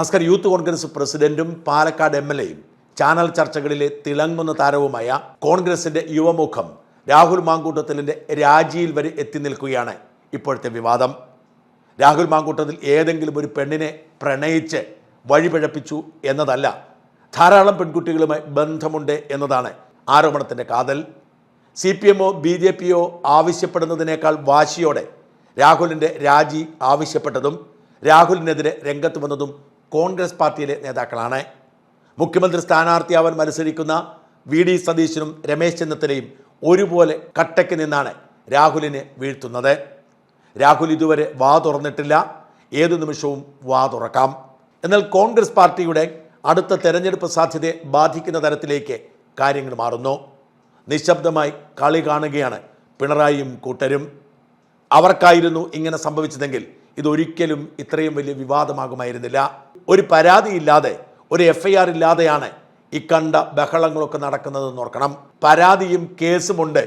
നസ്കർ youth Congress പ്രസിഡന്റും Palakkad M L എയും channel ചർച്ചകളിലെ തിളങ്ങുന്ന താരവുമായ കോൺഗ്രസിന്റെ യുവമുഖം രാഹുൽ മാങ്കൂട്ടത്തിലിന്റെ രാജിയിൽ വരെ എത്തി നിൽക്കുകയാണ് ഇപ്പോഴത്തെ വിവാദം. രാഹുൽ മാങ്കൂട്ടത്തിൽ ഏതെങ്കിലും ഒരു പെണ്ണിനെ പ്രണയിച്ച് വഴിപിഴപ്പിച്ചു എന്നതല്ല ധാരാളം പെൺകുട്ടികളുമായി ബന്ധമുണ്ട് എന്നതാണ് ആരോപണത്തിന്റെ കാതൽ. സി പി എമ്മോ ബി ജെ പിയോ ആവശ്യപ്പെടുന്നതിനേക്കാൾ വാശിയോടെ രാഹുലിന്റെ രാജി ആവശ്യപ്പെട്ടതും രാഹുലിനെതിരെ രംഗത്ത് വന്നതും കോൺഗ്രസ് പാർട്ടിയിലെ നേതാക്കളാണ്. മുഖ്യമന്ത്രി സ്ഥാനാർത്ഥിയാവാൻ മത്സരിക്കുന്ന വി ഡി സതീശനും രമേശ് ചെന്നിത്തലയും ഒരുപോലെ കട്ടയ്ക്ക് നിന്നാണ് രാഹുലിനെ വീഴ്ത്തുന്നത്. രാഹുൽ ഇതുവരെ വാ തുറന്നിട്ടില്ല. ഏതു നിമിഷവും വാ തുറക്കാം. എന്നാൽ കോൺഗ്രസ് പാർട്ടിയുടെ അടുത്ത തെരഞ്ഞെടുപ്പ് സാധ്യതയെ ബാധിക്കുന്ന തരത്തിലേക്ക് കാര്യങ്ങൾ മാറുന്നു. നിശബ്ദമായി കളി കാണുകയാണ് പിണറായിയും കൂട്ടരും. അവർക്കായിരുന്നു ഇങ്ങനെ സംഭവിച്ചതെങ്കിൽ ഇതൊരിക്കലും ഇത്രയും വലിയ വിവാദമാകുമായിരുന്നില്ല. ഒരു പരാതിയില്ലാതെ ഒരു എഫ് ഐ ആർ ഇല്ലാതെയാണ് ഇക്കണ്ട ബഹളങ്ങളൊക്കെ നടക്കുന്നത് ഓർക്കണം. പരാതിയും കേസുമുണ്ട്.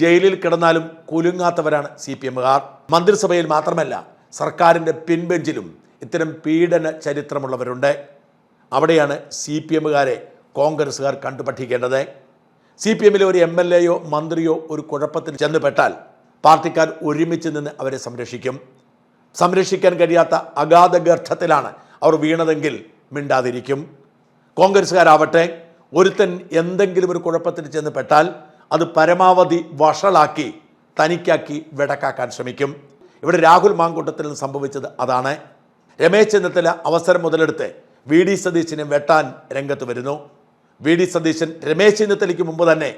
ജയിലിൽ കിടന്നാലും കുലുങ്ങാത്തവരാണ് സി പി എമ്മുകാർ. മന്ത്രിസഭയിൽ മാത്രമല്ല സർക്കാരിന്റെ പിൻബെഞ്ചിലും ഇത്തരം പീഡന ചരിത്രമുള്ളവരുണ്ട്. അവിടെയാണ് സി പി എമ്മുകാരെ കോൺഗ്രസ്സുകാർ കണ്ടുപഠിക്കേണ്ടത്. സി പി എമ്മിലെ ഒരു എം എൽ എയോ മന്ത്രിയോ ഒരു കുഴപ്പത്തിൽ ചെന്നുപെട്ടാൽ പാർട്ടിക്കാർ ഒരുമിച്ച് നിന്ന് അവരെ സംരക്ഷിക്കും. സംരക്ഷിക്കാൻ കഴിയാത്ത അഗാധ ഗർത്തത്തിലാണ് അവർ വീണതെങ്കിൽ മിണ്ടാതിരിക്കും. കോൺഗ്രസ്സുകാരാവട്ടെ ഒരുത്തൻ എന്തെങ്കിലും ഒരു കുഴപ്പത്തിൽ ചെന്ന് പെട്ടാൽ അത് പരമാവധി വഷളാക്കി തനിക്കാക്കി വെടക്കാക്കാൻ ശ്രമിക്കും. ഇവിടെ രാഹുൽ മാങ്കൂട്ടത്തിൽ സംഭവിച്ചത് അതാണ്. രമേശ് ചെന്നിത്തല അവസരം മുതലെടുത്ത് വി ഡി സതീശിനെ വെട്ടാൻ രംഗത്ത് വരുന്നു. വി ഡി സതീശൻ രമേശ് ചെന്നിത്തലയ്ക്ക് മുമ്പ് തന്നെ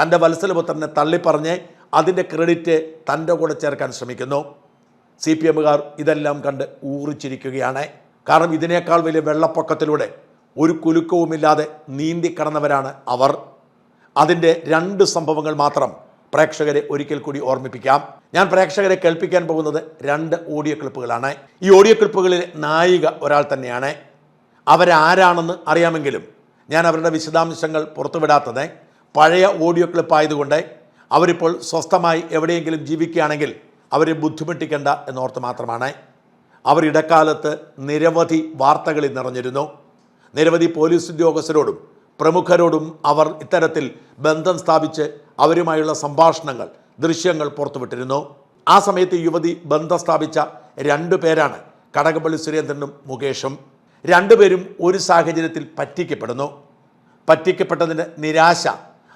തന്റെ വത്സലപുത്രനെ തള്ളിപ്പറഞ്ഞ് അതിന്റെ ക്രെഡിറ്റ് തന്റെ കൂടെ ചേർക്കാൻ ശ്രമിക്കുന്നു. സി പി എമ്മുകാർ ഇതെല്ലാം കണ്ട് ഊറിച്ചിരിക്കുകയാണ്. കാരണം ഇതിനേക്കാൾ വലിയ വെള്ളപ്പൊക്കത്തിലൂടെ ഒരു കുലുക്കവുമില്ലാതെ നീന്തി കടന്നവരാണ് അവർ. അതിന്റെ രണ്ട് സംഭവങ്ങൾ മാത്രം പ്രേക്ഷകരെ ഒരിക്കൽ കൂടി ഓർമ്മിപ്പിക്കാം. ഞാൻ പ്രേക്ഷകരെ കേൾപ്പിക്കാൻ പോകുന്നത് രണ്ട് ഓഡിയോ ക്ലിപ്പുകളാണ്. ഈ ഓഡിയോ ക്ലിപ്പുകളിലെ നായിക ഒരാൾ തന്നെയാണ്. അവരാരാണെന്ന് അറിയാമെങ്കിലും ഞാൻ അവരുടെ വിശദാംശങ്ങൾ പുറത്തുവിടാത്തത് പഴയ ഓഡിയോ ക്ലിപ്പ് ആയതുകൊണ്ട് അവരിപ്പോൾ സ്വസ്ഥമായി എവിടെയെങ്കിലും ജീവിക്കുകയാണെങ്കിൽ അവരെ ബുദ്ധിമുട്ടിക്കേണ്ട എന്നോർത്ത് മാത്രമാണ്. അവർ ഇടക്കാലത്ത് നിരവധി വാർത്തകളിൽ നിറഞ്ഞിരുന്നു. നിരവധി പോലീസ് ഉദ്യോഗസ്ഥരോടും പ്രമുഖരോടും അവർ ഇത്തരത്തിൽ ബന്ധം സ്ഥാപിച്ച് അവരുമായുള്ള സംഭാഷണങ്ങൾ ദൃശ്യങ്ങൾ പുറത്തുവിട്ടിരുന്നു. ആ സമയത്ത് യുവതി ബന്ധം സ്ഥാപിച്ച രണ്ടു പേരാണ് കടകപ്പള്ളി സുരേന്ദ്രനും മുകേഷും. രണ്ടുപേരും ഒരു സാഹചര്യത്തിൽ പറ്റിക്കപ്പെടുന്നു. പറ്റിക്കപ്പെട്ടതിന്റെ നിരാശ.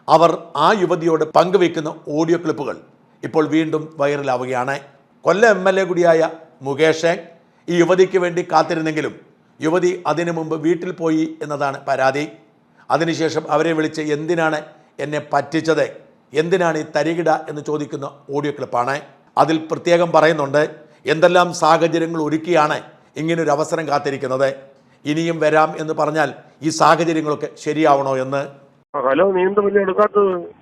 അവർ ആ യുവതിയോട് പങ്കുവയ്ക്കുന്ന ഓഡിയോ ക്ലിപ്പുകൾ ഇപ്പോൾ വീണ്ടും വൈറലാവുകയാണ്. കൊല്ലം എം എൽ എ കൂടിയായ മുകേഷ് ഈ യുവതിക്ക് വേണ്ടി കാത്തിരുന്നെങ്കിലും യുവതി അതിനു മുമ്പ് വീട്ടിൽ പോയി എന്നതാണ് പരാതി. അതിനുശേഷം അവരെ വിളിച്ച് എന്തിനാണ് എന്നെ പറ്റിച്ചത്? എന്തിനാണ് ഈ തരികിട എന്ന് ചോദിക്കുന്ന ഓഡിയോ ക്ലിപ്പാണ്. അതിൽ പ്രത്യേകം പറയുന്നുണ്ട് എന്തെല്ലാം സാഹചര്യങ്ങൾ ഒരുക്കിയാണ് ഇങ്ങനൊരു അവസരം കാത്തിരിക്കുന്നത്? ഇനിയും വരാം എന്ന് പറഞ്ഞാൽ ഈ സാഹചര്യങ്ങളൊക്കെ ശരിയാവണോ എന്ന്. ഹലോ നീ എടുക്കാത്തത്.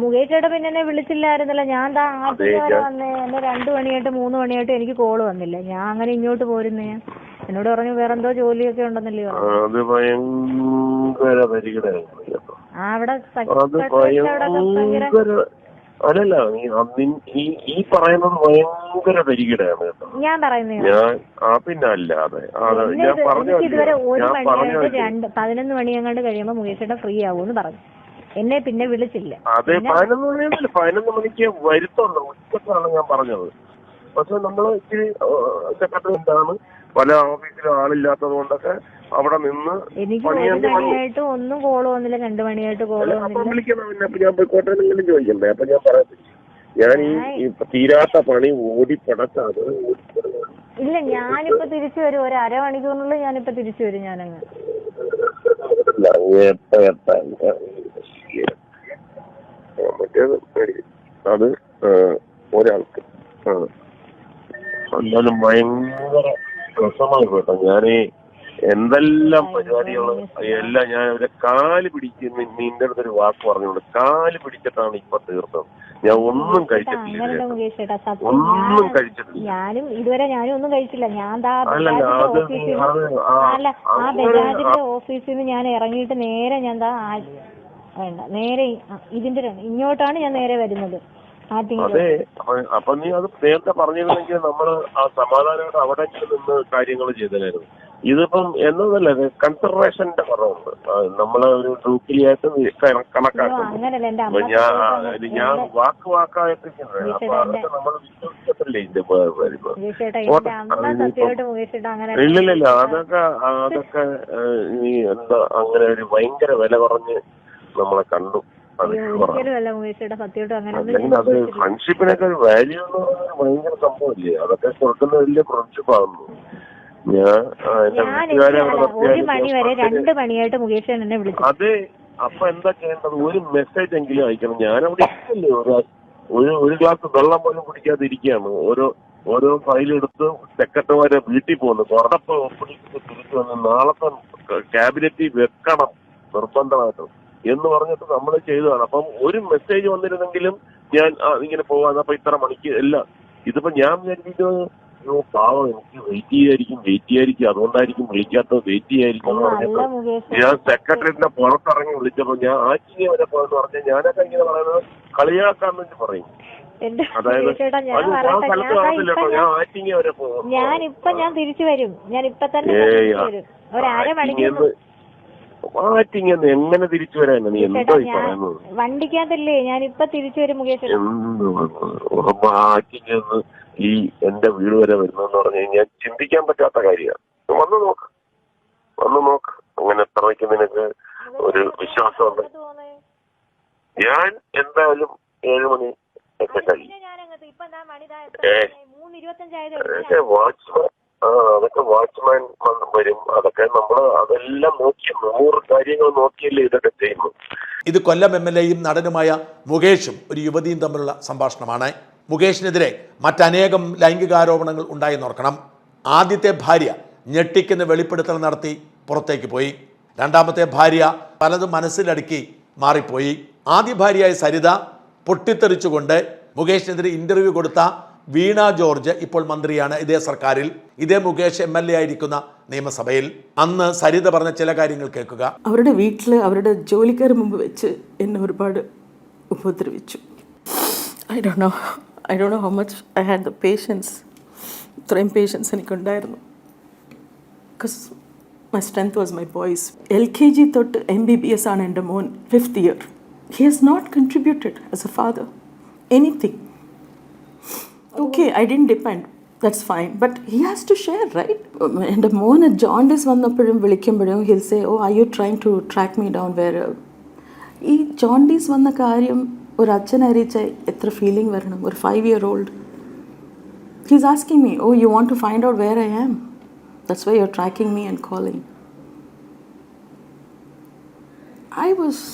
മുകേഷ് പിന്നെ എന്നെ വിളിച്ചില്ലായിരുന്നല്ലോ. ഞാൻ ദാ ആദ്യം വരെ വന്നേ. എന്നെ രണ്ടു മണിയായിട്ട് മൂന്ന് മണിയായിട്ട് എനിക്ക് കോൾ വന്നില്ല. ഞാൻ അങ്ങനെ ഇങ്ങോട്ട് പോരുന്നേ. എന്നോട് പറഞ്ഞു വേറെന്തോ ജോലിയൊക്കെ ഉണ്ടെന്നല്ലേ ആ, പറഞ്ഞു. അത് ഭയങ്കര ആ അവിടെ അല്ലല്ല ഈ ഈ പറയുന്നത് ഭയങ്കര പരിഗണയാണ് കേട്ടോ. ഞാൻ പറയുന്നത് ഞാൻ ആ പിന്നെ അല്ലാതെ ഞാൻ പറഞ്ഞു പതിനൊന്ന് മണി അങ്ങോട്ട് കഴിയുമ്പോ മുകേഷ് ചേട്ടൻ ഫ്രീ ആവൂന്ന് പറഞ്ഞു. എന്നെ പിന്നെ വിളിച്ചില്ല. അതെ പതിനൊന്ന് മണിയൊന്നുമില്ല പതിനൊന്ന് മണിക്ക് വരുത്തുള്ളൂ ഉച്ചക്കാണ് ഞാൻ പറഞ്ഞത്. പക്ഷെ നമ്മൾ ഇച്ചിരി സെക്രട്ടറി എന്താണ് പല ഓഫീസിലും ആളില്ലാത്തത് കൊണ്ടൊക്കെ അവിടെ നിന്ന് എനിക്ക് ഒരു മണിയായിട്ട് ഒന്നും കോൾ വന്നില്ല രണ്ടു മണിയായിട്ട് കോൾ അപ്പം വന്നില്ല. വിളിക്കണം പിന്നെ അപ്പൊ ഞാൻ പോയിക്കോട്ടെ എന്തെങ്കിലും ചോദിക്കണ്ടേ? അപ്പൊ ഞാൻ പറയത്തില്ല ഞാൻ ഈ തീരാത്ത പണി ഓടിപ്പടക്കാതെ ഇല്ല ഞാനിപ്പോ തിരിച്ചു വരും. ഒരു അരമണിക്കൂറിനുള്ളിൽ ഞാനിപ്പോ തിരിച്ചു വരും ഞാനങ്ങ്. മറ്റേത്. അത് ഒരാൾക്ക്. എന്നാലും ഭയങ്കര രസമായി കേട്ടോ. ഞാൻ എന്തെല്ലാം പരിപാടികളും എല്ലാം ഞാൻ അവരെ കാൽ പിടിച്ച് നിന്റെ അടുത്ത് അടുത്തൊരു വാക്ക് പറഞ്ഞോളൂ കാൽ പിടിച്ചിട്ടാണ് ഇപ്പൊ തീർത്തത്. ഞാൻ ഒന്നും കഴിച്ചിട്ടില്ല ഒന്നും കഴിച്ചിട്ടില്ല. ഞാനും ഇതുവരെ ഞാനും ഒന്നും കഴിച്ചില്ല ഞാൻ ഓഫീസിൽ ആ അല്ല ആ ബജാജിന്റെ ഓഫീസിൽ നിന്ന് ഞാൻ ഇറങ്ങിയിട്ട് നേരെ ഞാൻ വേണ്ട. നേരെ ഇതിന്റെ ഇങ്ങോട്ടാണ് ഞാൻ നേരെ വരുന്നത്. അതെ അപ്പൊ നീ അത് നേരത്തെ പറഞ്ഞിരുന്നെങ്കിൽ നമ്മൾ ആ സമാധാനമായിട്ട് അവിടെ നിന്ന് കാര്യങ്ങൾ ചെയ്തതായിരുന്നു. ഇതിപ്പം എന്നതല്ല കൺസിഡറേഷന്റെ കുറവുണ്ട്. നമ്മൾ നമ്മളെ ഒരു ഗ്രൂപ്പിലായിട്ട് കണക്കാക്കുന്നു. ഞാൻ ഞാൻ വാക്ക് വാക്കായിട്ടിരിക്കുന്നത് അപ്പൊ അതൊക്കെ നമ്മൾ വിശ്വസിക്കത്തില്ലേ ഇതിന്റെ വരുന്നത് ഇല്ലില്ല അതൊക്കെ അതൊക്കെ എന്താ അങ്ങനെ ഒരു ഭയങ്കര വില കുറഞ്ഞ് നമ്മളെ കണ്ടു. അല്ലെങ്കിൽ അത് ചോദിച്ചിട്ടില്ല. ഫ്രണ്ട്ഷിപ്പിനൊക്കെ ഒരു വാല്യൂ എന്ന് പറയുന്നത് ഭയങ്കര സംഭവമില്ലേ? അതൊക്കെ കൊടുക്കുന്ന വലിയ ഫ്രണ്ട്ഷിപ്പ് ആകുന്നു ഞാൻ ഒരു മണി വരെ രണ്ട് മണിയായിട്ട് മുകേഷ് എന്നെ വിളിച്ചു. അത് അപ്പൊ എന്താ ചെയ്യേണ്ടത്? ഒരു മെസ്സേജ് എങ്കിലും അയക്കണം. ഞാനവിടെ ഇരിക്കല്ലേ. ഒരു ഒരു ഒരു ഗ്ലാസ് വെള്ളം പോലും കുടിക്കാതെ ഇരിക്കുകയാണ്. ഓരോ ഓരോ ഫയലെടുത്ത് സെക്രട്ടറിമാരെ വീട്ടിൽ പോകുന്നു. കുറടപ്പ് ഒപ്പിടിച്ച് തിരിച്ചു വന്ന് നാളത്തെ ക്യാബിനറ്റിൽ വെക്കണം. നിർബന്ധമായിട്ടും. എന്ന് പറഞ്ഞിട്ട് നമ്മൾ ചെയ്തതാണ്. അപ്പം ഒരു മെസ്സേജ് വന്നിരുന്നെങ്കിലും ഞാൻ ഇങ്ങനെ പോവാൻ അപ്പൊ ഇത്ര മണിക്ക് എല്ലാം ഇതിപ്പോ ഞാൻ വിചാരിക്കുന്നത് അയ്യോ പാവം എനിക്ക് വെയിറ്റ് ചെയ്യായിരിക്കും വെയിറ്റ് ചെയ്യായിരിക്കും. അതുകൊണ്ടായിരിക്കും വിളിക്കാത്തത് വെയിറ്റ് ചെയ്യായിരിക്കും. ഞാൻ സെക്രട്ടറിന്റെ പുറത്തിറങ്ങി വിളിച്ചപ്പോ ഞാൻ ആറ്റിങ്ങി വരെ പോയെന്ന് പറഞ്ഞാൽ ഞാനൊക്കെ ഇങ്ങനെ പറയുന്നത് കളിയാക്കാൻ വേണ്ടി പറയും. ഞാൻ ഇപ്പൊ ഞാൻ തിരിച്ചു വരും. ഞാൻ ഇപ്പൊ തന്നെ വരും. ഒരു അരമണിക്കൂർ ആറ്റിങ്ങന്ന് എങ്ങനെ തിരിച്ചു വരാനാ? നീ എന്തോ ഈ പറയുന്നത് വണ്ടിക്കകത്തല്ലേ ഞാൻ ഇപ്പൊ തിരിച്ചു വരും മുകേഷ് എന്ത് മാറ്റിങ്ങന്ന് ഈ എന്റെ വീട് വരെ വരുന്നെന്ന് പറഞ്ഞു കഴിഞ്ഞാൽ ചിന്തിക്കാൻ പറ്റാത്ത കാര്യമാണ് വന്നു നോക്ക്. വന്നു നോക്ക്. അങ്ങനെ എത്രയ്ക്ക് നിനക്ക് ഒരു വിശ്വാസമുണ്ട് ഞാൻ എന്തായാലും ഏഴ് മണി ഒക്കെ കഴിയും. ഏ. വാച്ച്മാൻ അതൊക്കെ വാച്ച്മാൻ വരും. അതൊക്കെ നമ്മൾ അതെല്ലാം നോക്കി നൂറ് കാര്യങ്ങൾ നോക്കിയല്ലേ ഇതൊക്കെ ചെയ്യുന്നു. ഇത് കൊല്ലം എം എൽ എയും നടനുമായ മുകേഷും ഒരു യുവതിയും തമ്മിലുള്ള സംഭാഷണമാണ്. മുകേഷിനെതിരെ മറ്റനേകം ലൈംഗികാരോപണങ്ങൾ ഉണ്ടായെന്ന് ഓർക്കണം. ആദ്യത്തെ ഭാര്യ ഞെട്ടിക്കുന്ന വെളിപ്പെടുത്തൽ നടത്തി പുറത്തേക്ക് പോയി. രണ്ടാമത്തെ ഭാര്യ പലതും മനസ്സിലടുക്കി മാറിപ്പോയി. ആദ്യ ഭാര്യയായ സരിത പൊട്ടിത്തെറിച്ചുകൊണ്ട് മുകേഷിനെതിരെ ഇന്റർവ്യൂ കൊടുത്ത വീണ ജോർജ് ഇപ്പോൾ മന്ത്രിയാണ് ഇതേ സർക്കാരിൽ. ഇതേ മുകേഷ് എം എൽ എ ആയിരിക്കുന്ന നിയമസഭയിൽ. അന്ന് സരിത പറഞ്ഞ ചില കാര്യങ്ങൾ കേൾക്കുക. അവരുടെ വീട്ടിൽ അവരുടെ ജോലിക്കാർ മുമ്പ് വെച്ച് എന്നെ ഒരുപാട് ഉപദ്രവിച്ചു. I do know I do know how much I had the patience ഇത്രയും പേഷ്യൻസ് എനിക്കുണ്ടായിരുന്നു. Because my strength was my boys L K G തൊട്ട് എം ബി ബി എസ് ആണ് എന്റെ മോൻ fifth year he has not contributed as a father anything okay I didn't depend that's fine but he has to share right എന്റെ മോന് jaundice വന്നപ്പോഴും വിളിക്കുമ്പോഴും he'll say oh I you trying to track me down where ഈ jaundice വന്ന കാര്യം ഒരു അച്ഛൻ അറിയിച്ച എത്ര ഫീലിംഗ് വരണം. ഒരു five year old he's asking me oh you want to find out where I am that's why you are tracking me and calling I was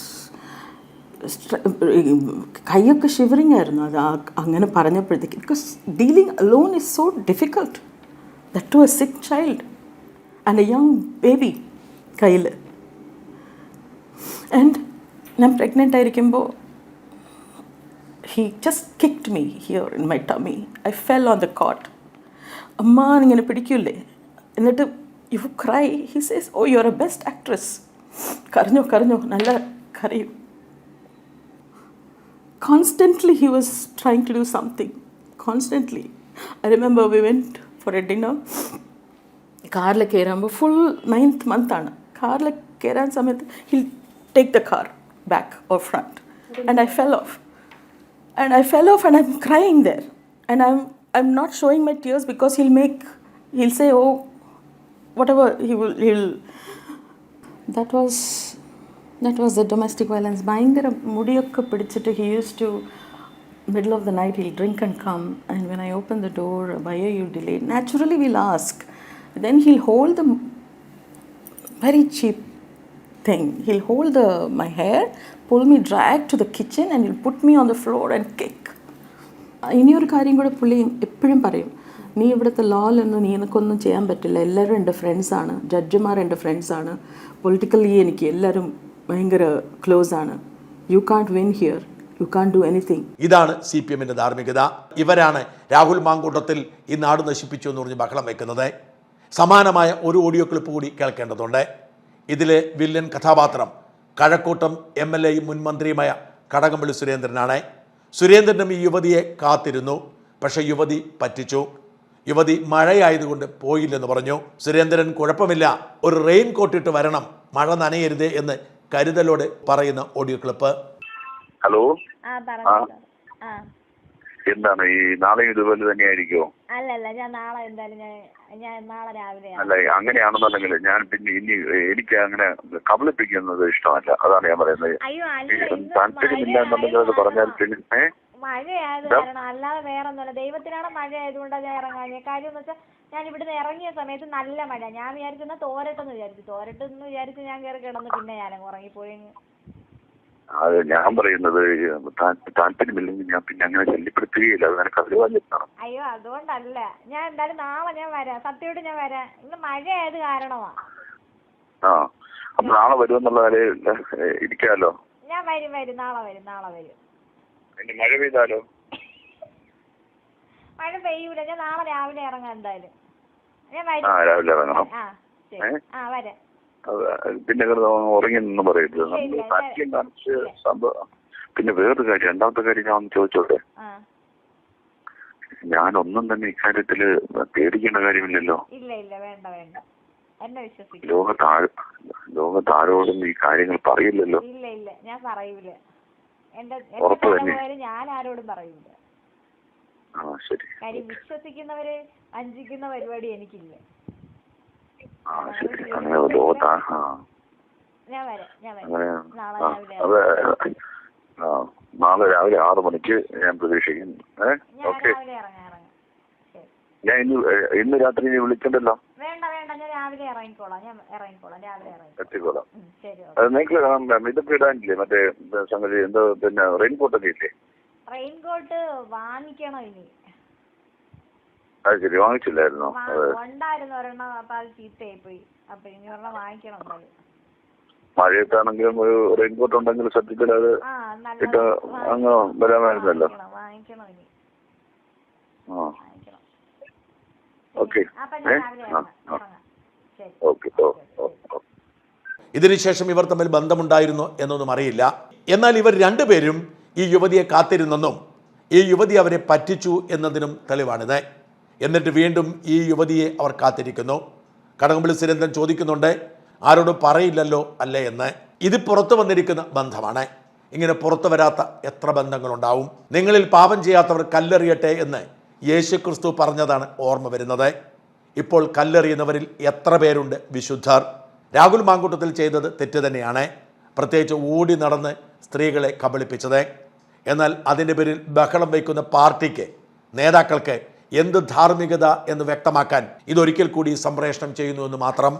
കൈയൊക്കെ ഷിവറിങ് ആയിരുന്നു അത് അങ്ങനെ പറഞ്ഞപ്പോഴത്തേക്ക് because dealing alone is so difficult that to a sick child and a young baby കയ്യിൽ. And ഞാൻ pregnant ആയിരിക്കുമ്പോൾ he just kicked me here in my tummy I fell on the cot അമ്മ ഇങ്ങനെ പിടിക്കൂലേ എന്നിട്ട് you cry he says oh you are a best actress കരഞ്ഞോ കരഞ്ഞോ നല്ല കരയും. Constantly he was trying to do something. Constantly. I remember we went for a dinner. കാറിൽ കയറുമ്പോൾ full ninth മന്താണ് കാറിൽ കയറാൻ സമയത്ത് he'll take the car back or front and I fell off and I fell off and I'm crying there and I'm I'm not showing my tears because he'll make he'll say oh whatever he will he'll that was that was the domestic violence ഭയങ്കര മുടിയൊക്കെ പിടിച്ചിട്ട് he use to middle of the night he'll drink and come and when I open the door by you delay naturally will ask then he'll hold the very cheap thing. He'll hold the my hair, pull me drag to the kitchen, and he'll put me on the floor and kick. ഇനിയൊരു കാര്യം കൂടെ പുള്ളി എപ്പോഴും പറയും. നീ ഇവിടുത്തെ ലോയിലൊന്നും നീ എനിക്കൊന്നും ചെയ്യാൻ പറ്റില്ല. എല്ലാവരും എന്റെ ഫ്രണ്ട്സാണ് ജഡ്ജിമാർ എന്റെ ഫ്രണ്ട്സാണ് പൊളിറ്റിക്കലി എനിക്ക് എല്ലാവരും ഭയങ്കര ക്ലോസ് ആണ്. You can't win here you can do anything ഇതാണ് സി പി എമ്മിന്റെ ധാർമ്മികത. ഇവരാണ് രാഹുൽ മാങ്കൂട്ടത്തിൽ ഈ നാട് നശിപ്പിച്ചു എന്ന് പറഞ്ഞ് ബഹളം വെക്കുന്നത്. സമാനമായ ഒരു ഓഡിയോ ക്ലിപ്പ് കൂടി കേൾക്കേണ്ടതുണ്ട്. ഇതിലെ വില്ലൻ കഥാപാത്രം കഴക്കൂട്ടം എം എൽ എയും മുൻ മന്ത്രിയുമായ കടകംപള്ളി സുരേന്ദ്രനാണ്. സുരേന്ദ്രനും ഈ യുവതിയെ കാത്തിരുന്നു. പക്ഷേ യുവതി പറ്റിച്ചു. യുവതി മഴയായതുകൊണ്ട് പോയില്ലെന്ന് പറഞ്ഞു. സുരേന്ദ്രൻ കുഴപ്പമില്ല. ഒരു റെയിൻ കോട്ടിട്ട് വരണം. മഴ നനയരുത് എന്ന് കരുതലോടെ പറയുന്ന ഓഡിയോ ക്ലിപ്പ്. ഹലോ? ആ പറഞ്ഞു ആ. എന്താണ് ഈ നാളെ ഇതുപോലെ ആയിരിക്കോ അല്ലല്ല ഞാൻ നാളെ എന്തായാലും ഞാൻ ഞാൻ നാളെ രാവിലെ അല്ല അങ്ങനെയാണെന്നുണ്ടെങ്കിൽ ഞാൻ പിന്നെ ഇനി എനിക്ക് അങ്ങനെ കബളിപ്പിക്കുന്നത് ഇഷ്ടമല്ല. അതാണ് ഞാൻ പറയുന്നത്. താല്പര്യമില്ല എന്നുണ്ടെങ്കിൽ അത് പറഞ്ഞാൽ പിന്നെ? മഴയായത് കാരണം അല്ലാതെ വേറെ ഒന്നുമല്ല ദൈവത്തിനാണ് മഴ ആയതുകൊണ്ടാണ് ഞാൻ ഇറങ്ങാൻ കാര്യം എന്ന് വെച്ചാൽ ഞാൻ ഇവിടുന്ന് ഇറങ്ങിയ സമയത്ത് നല്ല മഴ. ഞാൻ വിചാരിച്ചെന്നാ തോരട്ടെന്ന് വിചാരിച്ചു. തോരട്ടെന്ന് വിചാരിച്ച് ഞാൻ കയറി കിടന്ന് പിന്നെ ഞാൻ ഉറങ്ങിപ്പോയി അത് ഞാൻ പറയുന്നത് താല്പര്യമില്ലെങ്കിൽ ഞാൻ പിന്നെ അങ്ങനെ ശല്യപ്പെടുത്തുകയില്ല. അത് നിനക്ക് അതിരുവാല്യത്താണ് അയ്യോ അതുകൊണ്ടല്ല. ഞാൻ എന്തായാലും നാളെ ഞാൻ വരാം. സത്യോട് ഞാൻ വരാം. ഇന്ന് മഴയായത് കാരണമാ. ആ. അപ്പൊ നാളെ വരുമെന്നുള്ള നിലയിൽ ഇരിക്കാലോ? ഇരിക്കാമല്ലോ ഞാൻ വരും വരും. നാളെ വരും നാളെ വരും. ഇനി മഴ പെയ്താലോ? മഴ പെയ്യൂല. ഞാൻ നാളെ രാവിലെ ഇറങ്ങാം എന്തായാലും. ഞാൻ ആ രാവിലെ ഇറങ്ങണം. പിന്നെ ഉറങ്ങി നിന്ന് പറയരുത്. നമ്മൾ ഇല്ല, കാണിച്ച് സംഭവം. പിന്നെ വേറൊരു കാര്യം രണ്ടാമത്തെ കാര്യം ഞാൻ ഒന്ന് ചോദിച്ചോട്ടെ? ഞാൻ ഞാനൊന്നും തന്നെ ഇക്കാര്യത്തിൽ പേടിക്കേണ്ട കാര്യമില്ലല്ലോ. ഇല്ല ഇല്ല. വേണ്ട വേണ്ട. എന്നെ വിശ്വസിക്കും. ലോകത്ത് ലോകത്ത് ആരോടും ഈ കാര്യങ്ങൾ പറയില്ലല്ലോ. ഇല്ല ഇല്ല. ഞാൻ പറയൂല. എന്റെ എന്റെ തന്നെ? ഞാൻ ആരോടും പറയൂല. ആ ശരി. കാര്യം വിശ്വസിക്കുന്നവര് വഞ്ചിക്കുന്ന പരിപാടി എനിക്കില്ല. ഞാൻ വരാം ഞാൻ വരാം. നാളെ രാവിലെ നാളെ രാവിലെ ആറ് മണിക്ക് ഞാൻ പ്രതീക്ഷിക്കുന്നു. ഏഹ് ഞാൻ ഓക്കെ. ഞാൻ ഇന്ന് ഇന്ന് രാത്രി വിളിക്കണ്ടല്ലോ? ഞാൻ രാവിലെ ഇറങ്ങിക്കോളാം. ഞാൻ ഇറങ്ങിക്കോളാം. രാവിലെ ഇറങ്ങിക്കോളാം. എത്തിക്കോളാം. ഉം, ശരി ഓക്കെ. അത് നിങ്ങൾക്ക് ഇതൊക്കെ ഇടാനില്ലേ? മറ്റേ സംഗതി എന്തോ പിന്നെ റെയിൻ ഒക്കെ ഇല്ലേ? റെയിൻകോട്ട് വാങ്ങിക്കണം ഇനി. അത് ശരി വാങ്ങിച്ചില്ലായിരുന്നോ? വാ- അത് ഉണ്ടായിരുന്നു ഒരെണ്ണം അപ്പൊ അത് ചീത്തയായി പോയി അപ്പൊ ഇനി ഒരെണ്ണം വാങ്ങിക്കണം മഴയത്താണെങ്കിലും ഒരു റെയിൻകോട്ട് ഉണ്ടെങ്കിൽ സത്യത്തിൽ അത് ഇട്ട് അങ്ങ് വരാമായിരുന്നല്ലോ വാങ്ങിക്കണം ഇനി. ആ. ഓക്കെ. ഏ? ആ ആ. ഇതിനുശേഷം ഇവർ തമ്മിൽ ബന്ധമുണ്ടായിരുന്നു എന്നൊന്നും അറിയില്ല. എന്നാൽ ഇവർ രണ്ടുപേരും ഈ യുവതിയെ കാത്തിരുന്നെന്നും ഈ യുവതി അവരെ പറ്റിച്ചു എന്നതിനും തെളിവാണിത്. എന്നിട്ട് വീണ്ടും ഈ യുവതിയെ അവർ കാത്തിരിക്കുന്നു. കടകംപള്ളി സുരേന്ദ്രൻ ചോദിക്കുന്നുണ്ട് ആരോടും പറയില്ലല്ലോ അല്ലേ എന്ന്? ഇത് പുറത്തു വന്നിരിക്കുന്ന ബന്ധമാണ്. ഇങ്ങനെ പുറത്തു വരാത്ത എത്ര ബന്ധങ്ങളുണ്ടാവും? നിങ്ങളിൽ പാപം ചെയ്യാത്തവർ കല്ലെറിയട്ടെ എന്ന് യേശുക്രിസ്തു പറഞ്ഞതാണ് ഓർമ്മ വരുന്നത്. ഇപ്പോൾ കല്ലെറിയുന്നവരിൽ എത്ര പേരുണ്ട്? വിശുദ്ധർ. രാഹുൽ മാങ്കൂട്ടത്തിൽ ചെയ്തത് തെറ്റ് തന്നെയാണ്. പ്രത്യേകിച്ച് ഓടി നടന്ന് സ്ത്രീകളെ കബളിപ്പിച്ചത്. എന്നാൽ അതിന്റെ പേരിൽ ബഹളം വയ്ക്കുന്ന പാർട്ടിക്ക് നേതാക്കൾക്ക് എന്ത് ധാർമ്മികത എന്ന് വ്യക്തമാക്കാൻ ഇതൊരിക്കൽ കൂടി സംപ്രേഷണം ചെയ്യുന്നു എന്ന് മാത്രം